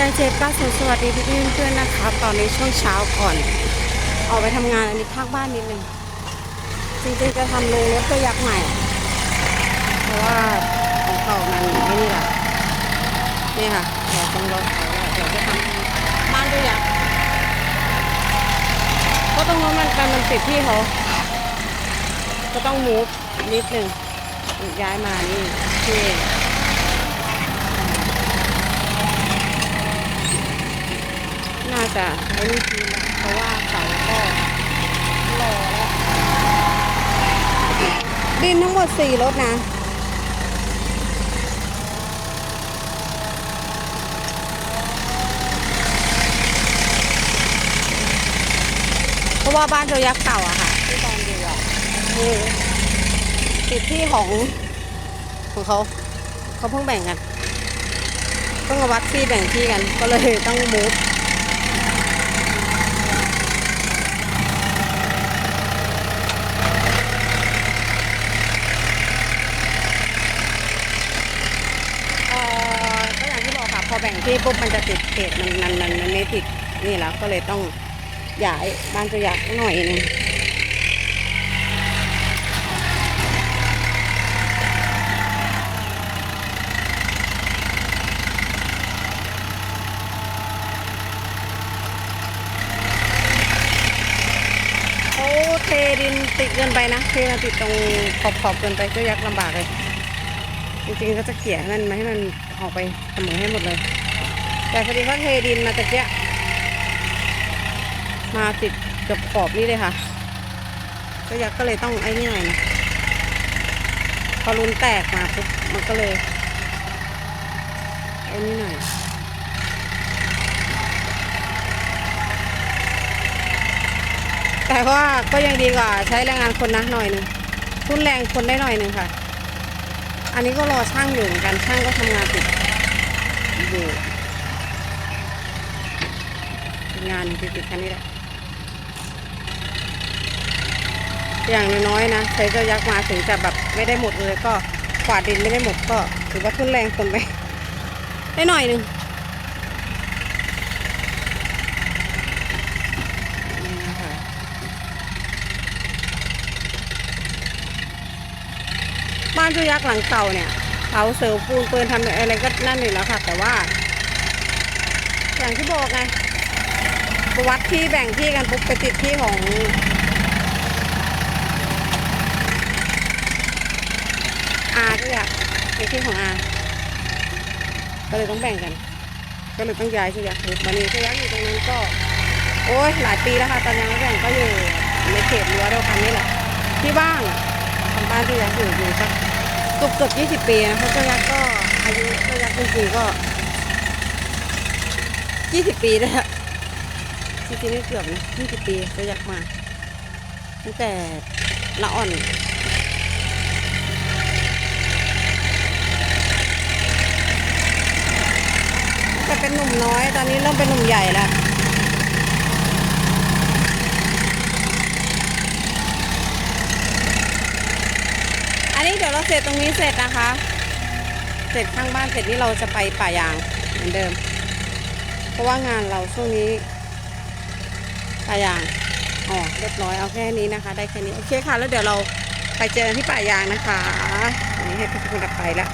ใจเจ็บก็สวัสดีพี่เพื่อนๆนะคะ ตอนนี้ช่วงเช้าก่อน ออกไปทำงานอันนี้ข้างบ้านนิดนึงจริงๆจะทำโรงรถก็ยักษ์ใหม่ เพราะว่าของเก่ามันไม่นี่แหละนี่ค่ะเดี๋ยวต้องรถเขาแล้วเดี๋ยวจะทำบ้านด้วยักษ์เพราะตรงนู้มันมันมันติดที่เขาก็ต้องมูฟนิดนึงย้ายมานี่ที่ น่า จะใช้วิธีนะเพราะว่าเสาก็รอแล้วดินทั้งหมดสี่รถนะเพราะว่าบ้านเจยักษ์เก่าอะค่ะที่ตอนดูอะคือติดที่ของของเขาเขาเพิ่งแบ่งกันต้องมาวัดที่แบ่งที่กันก็เลยต้องมูฟ เอ่อก็อย่างที่บอกค่ะ พอ แบ่งที่ปุ๊บมันจะติดเขตมันมันมันมันไม่ติดนี่แล้วก็เลยต้องย้ายบ้านจะอยากหน่อยนึงเขาเทดินติดเกินไปนะเทมาติดตรงขอบขอบๆเกินไปก็ยักลำบากเลย จริงๆก็จะเกี่ยให้มันมาให้มันออกไปเสมอให้หมดเลย แต่พอดีเขาเทดินมาตะเกียมาติดกับขอบนี่เลยค่ะ ก็ยักษ์ก็เลยต้องไอ้นี่หน่อยพอรุนแตกมาปุ๊บมันก็เลยไอ้นี่หน่อยแต่ว่าก็ยังดีกว่าใช้แรงงานคนนะหน่อยหนึ่งทุนแรงคนได้หน่อยหนึ่งค่ะ อันนี้ก็รอช่างอยู่เหมือนกันช่างก็ทำงานติดอยู่งานติดๆกันนี่แหละอย่างน้อยๆนะใช้เจ้ายักษ์มาถึงจะแบบไม่ได้หมดเลยก็กวาดดินไม่ได้หมดก็ถือว่าทุนแรงคนไปได้หน่อยหนึ่งนี่นะคะบ้านจ้ายักษ์หลังเก่าเนี่ยเขาเสิร์ฟปูนเปินทำอะไรก็นั่นอยู่แล้วค่ะ แต่ว่า อย่างที่บอกไงวัดที่แบ่งที่กันปุ๊บไปติดที่ของอาก็อยากในที่ของอาก็เลยต้องแบ่งกัน ก็เลยต้องย้ายเชือกคือวันนี้เชือกษ์อยู่ตรงนั้นก็ โอ้ยหลายปีแล้วค่ะตอนยังไม่แบ่งก็อยู่ในเขตรั้วเดียวกันนี่แหละที่บ้านทำบ้านที่ยักษ์อยู่อยู่สัก เกือบเกือบยี่สิบปีนะเพราะเชือกษ์ก็อายุเชือกจริงๆก็ยี่สิบปีแล้วจริงๆไม่เกือบนะยี่สิบปีเชือกษ์มาตั้งแต่ละอ่อนแต่เป็นหนุ่มน้อยตอนนี้เริ่มเป็นหนุ่มใหญ่แล้ว อันนี้เดี๋ยวเราเสร็จตรงนี้เสร็จนะคะ เสร็จข้างบ้านเสร็จนี่เราจะไปป่ายางเหมือนเดิม เพราะว่างานเราช่วงนี้ป่ายางอ๋อเรียบร้อยเอาแค่นี้นะคะ ได้แค่นี้โอเคค่ะ แล้วเดี๋ยวเราไปเจอที่ป่ายางนะคะวันนี้ให้พี่คุณกลับไปแล้ว